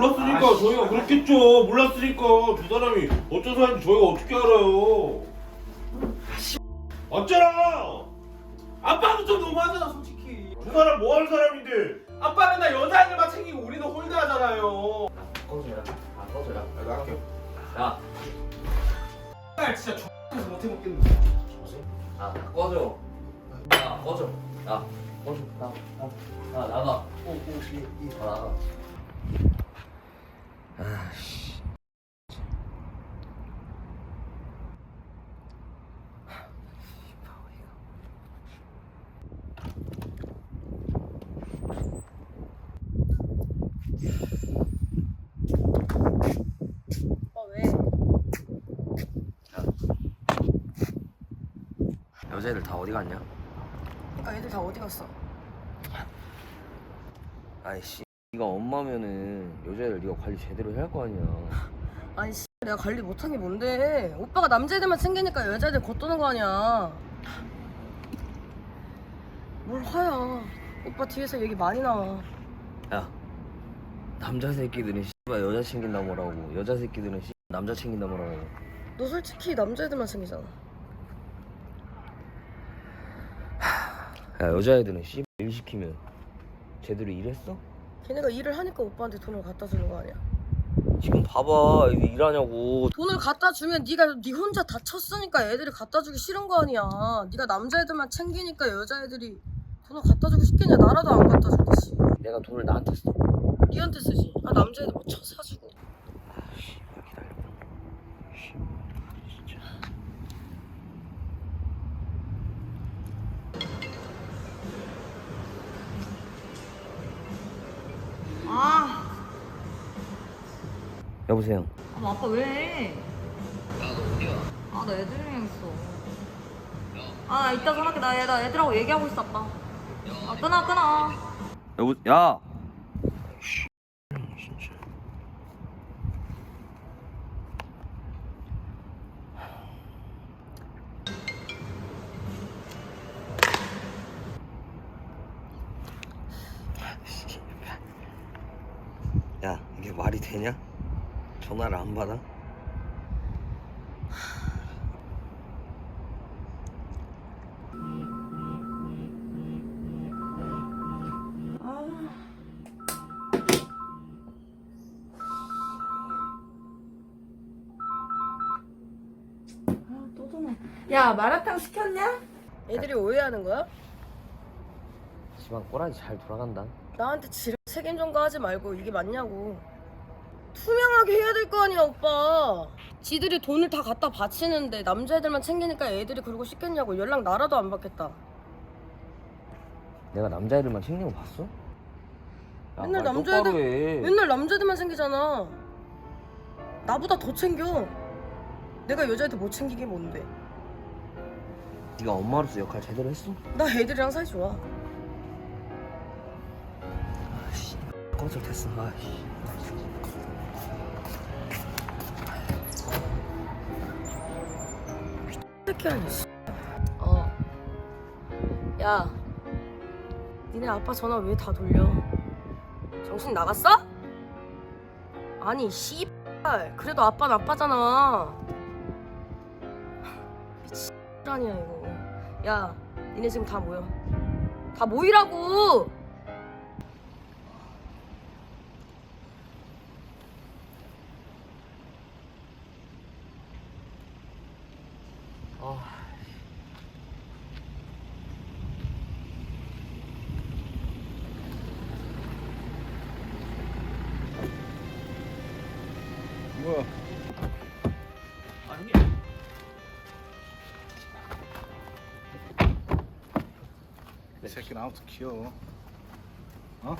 몰랐으니까 저희가 그랬겠죠. 몰랐으니까 두 사람이 어떤 사람인지 저희가 어떻게 알아요? 어쩌라! 아빠도 좀 너무하잖아 솔직히 두 사람 뭐 하는 사람인데? 아빠 맨날 여자애들만 챙기고 우리는 홀드하잖아요 꺼져라. 아 꺼져라. 내가 할게요 야, 아 진짜 X에서 못해 먹겠네 아 꺼져. 야 꺼져. 야 꺼져. 나, 나, 야 나가. 이. 아 나가. 아씨. 오빠 왜? 여자애들 다 어디 갔냐? 그러니까 애들 다 어디 갔어? 아이씨. 네가 엄마면은 여자애들 네가 관리 제대로 해야 할 거 아니야. 아니 씨 내가 관리 못한 게 뭔데? 오빠가 남자애들만 챙기니까 여자애들 겉도는 거 아니야. 뭘 화야. 오빠 뒤에서 얘기 많이 나와. 야 남자 새끼들은 씨발 여자 챙긴다 뭐라고. 여자 새끼들은 씨 남자 챙긴다 뭐라고. 너 솔직히 남자애들만 챙기잖아. 야 여자애들은 씨발 일 시키면 제대로 일했어? 걔네가 일을 하니까 오빠한테 돈을 갖다 주는 거 아니야? 지금 봐봐 이거 일하냐고. 돈을 갖다 주면 네가 네 혼자 다 쳤으니까 애들이 갖다 주기 싫은 거 아니야. 네가 남자애들만 챙기니까 여자애들이 돈을 갖다 주고 싶겠냐? 나라도 안 갖다 씨 내가 돈을 나한테 써. 니한테 쓰지. 아 남자애들 뭐 쳐 사주고 씨발 기다려 씨 진짜 아, 여보세요 아 아빠 왜? 아, 나 애들이랑 있어. 아, 나 이따 전화할게. 나, 얘- 나 애들하고 얘기하고 있어, 아빠. 아, 끊어, 끊어. 여보 야 진짜 야 이게 말이 되냐? 전화를 안 받아? 야, 마라탕 시켰냐? 애들이 오해하는 거야? 집안 꼬라지 잘 돌아간다 나한테 지름 책임 전가 하지 말고 이게 맞냐고 투명하게 해야 될 거 아니야 오빠. 지들이 돈을 다 갖다 바치는데 남자애들만 챙기니까 애들이 그러고 싶겠냐고 연락 나라도 안 받겠다. 내가 남자애들만 챙기는 거 봤어? 야, 맨날 말 남자애들- 해. 맨날 남자애들만 챙기잖아. 나보다 더 챙겨. 내가 여자애들 못 챙기게 뭔데? 네가 엄마로서 역할 제대로 했어? 나 애들이랑 사이 좋아. 아씨 꺼져 됐어 아씨 새끼 아니야 씨. 어. 야 니네 아빠 전화 왜 다 돌려 정신 나갔어? 아니 씨발 그래도 아빠는 아빠잖아 미친 아니야 이거 야 니네 지금 다 모여 다 모이라고 뭐야? 아 형님 이 새끼는 아무튼 귀여워. 어?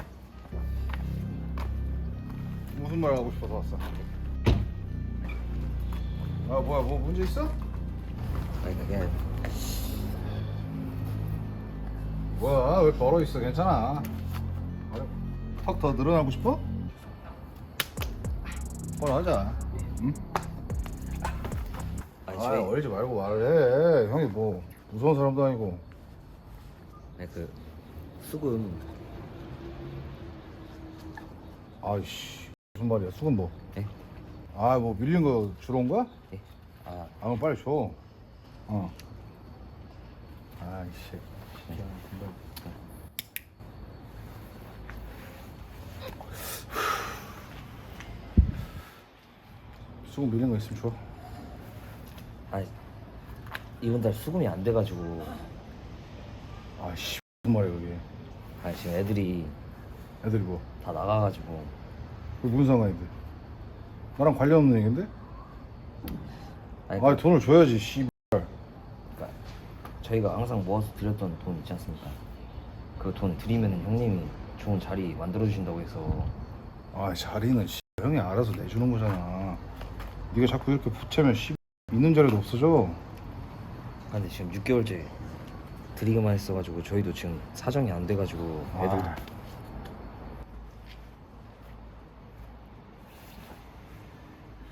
무슨 말 하고 싶어서 왔어? 아 뭐야 뭐 문제 있어? 아니 그게 뭐야 왜 벌어 있어 괜찮아. 턱 더 늘어나고 싶어? 뭘 하자. 응? 아니 아 저희 얼지 말고 말해. 형이 뭐 무서운 사람도 아니고. 아니 그 수금 아이씨 무슨 말이야 수건 뭐? 네? 아 뭐 밀린 거 주러 온 거야? 예. 아, 아 그럼 빨리 줘. 어. 아이씨. 수건 밀린 거 있으면 줘. 아 이번 달 수금이 안 돼가지고 아씨 무슨 말이야 그게. 아 지금 애들이 애들이 뭐? 다 나가가지고 그게 무슨 상관인데? 나랑 관련 없는 얘긴데? 아니 아 돈을 줘야지 씨. 그러니까 저희가 항상 모아서 드렸던 돈 있지 않습니까? 그 돈 드리면 형님이 좋은 자리 만들어 주신다고 해서 아 자리는 씨 형이 알아서 내주는 거잖아. 네가 자꾸 이렇게 붙이면 씨 있는 자리도 없어져. 아, 근데 지금 6개월째 드리기만 했어가지고 저희도 지금 사정이 안 돼가지고 애들도 아.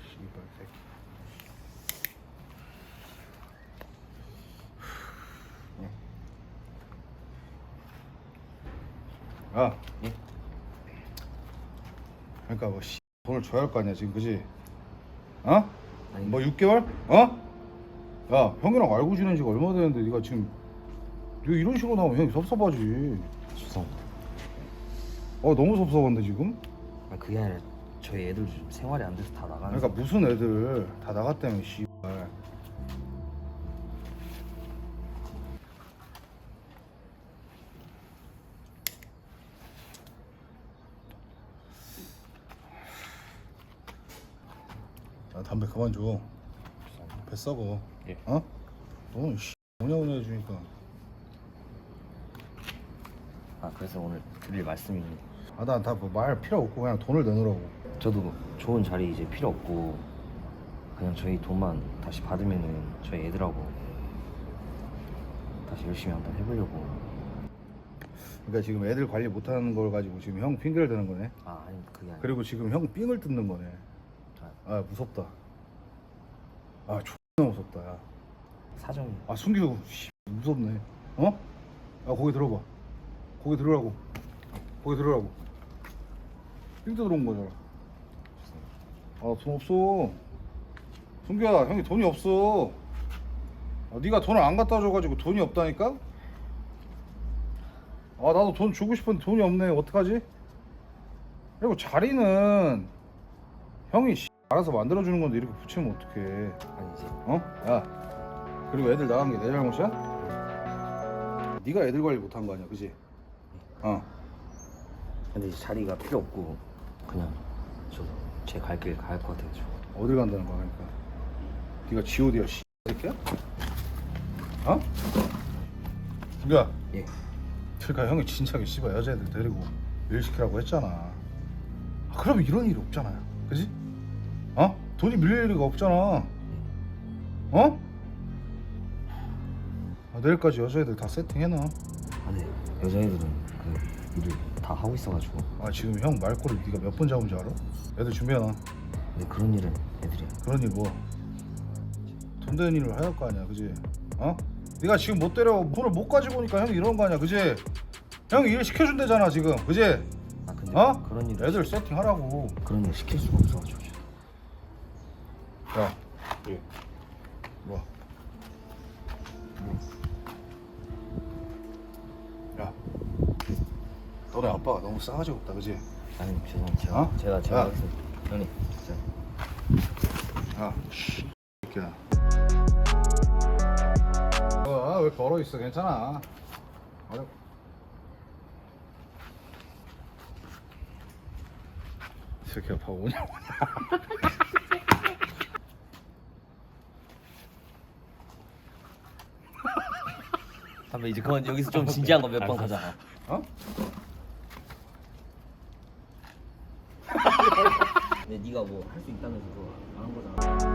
씨발 새끼. 야. 예? 그러니까 뭐 씨, 돈을 줘야 할 거 아니야 지금 그지? 어? 뭐 6개월? 어? 야 형이랑 알고 지낸 지가 얼마 됐는데 네가 지금 네가 이런 식으로 나오면 형이 섭섭하지. 죄송합니다. 어 너무 섭섭한데 지금? 아, 그게 아니라 저희 애들 좀 생활이 안 돼서 다 나가는 그러니까 무슨 애들 다 나갔다며 씨발. 담배 그만 줘. 배 썩어. 예. 어? 너는 씨 오냐오냐 해주니까. 아 그래서 오늘 드릴 말씀이 아 난다뭐말 필요 없고 그냥 돈을 내놓으라고. 저도 뭐 좋은 자리 이제 필요 없고 그냥 저희 돈만 다시 받으면은 저희 애들하고 다시 열심히 한번 해보려고 그러니까 지금 애들 관리 못하는 걸 가지고 지금 형 핑계를 대는 거네. 아 아니 그게 아니라 그리고 지금 형 삥을 뜯는 거네. 아, 아 무섭다. 아 존나 무섭다. 야. 사정이 아 순규 씨, 무섭네. 어? 야 거기 들어봐. 거기 들으라고. 거기 들으라고. 삥 뜯으러 온 거잖아. 아돈 없어. 순규야 형이 돈이 없어. 아, 네가 돈을 안 갖다 줘가지고 돈이 없다니까? 아 나도 돈 주고 싶은데 돈이 없네. 어떡하지? 그리고 자리는 형이 씨, 알아서 만들어주는 건데 이렇게 붙이면 어떡해. 아니지 어? 야 그리고 애들 나간 게 내 잘못이야? 네가 애들 관리 못한 거 아니야 그지? 어 근데 이제 자리가 필요 없고 그냥 저도 제갈 길 갈 것 같아가지고 어딜 간다는 거야 그러니까 네가 G.O.D야 씨 새끼야? 어? 야예 그러니까 형이 진작에 씨발 여자애들 데리고 일 시키라고 했잖아 아, 그러면 이런 일이 없잖아요 그지? 어? 돈이 밀릴 리가 없잖아 어? 아, 내일까지 여자애들 다 세팅해놔 아, 근데 여자애들은 그 일을 다 하고 있어가지고 아 지금 형 말꼬리 네가 몇 번 잡은 줄 알아? 애들 준비해놔 근데 그런 일은 애들이 그런 일 뭐? 돈 되는 일을 해야 할 거 아니야 그지? 어? 네가 지금 못 때려 돈을 못 가지고 오니까 형이 이런 거 아니야 그지? 형이 일 시켜준대잖아 지금 그지? 아 근데 어? 그런 일 애들 세팅하라고 그런 일 시킬 수가 없어가지고 야 예. 뭐? 야 너네 아빠가 너무 싸가지 없다 그지? 아니 죄송합니다 제가 어? 제가 제가 야. 하겠습니다 형님 진짜 야, 씨, 새끼야. 어, 왜 벌어 있어? 괜찮아. 어려. 이 새끼야, 봐 오냐 한번 이제 그만 여기서 좀 진지한 거 몇 번 가자. 어? 근데 네가 뭐 할 수 있다면서 그거 안 한 거잖아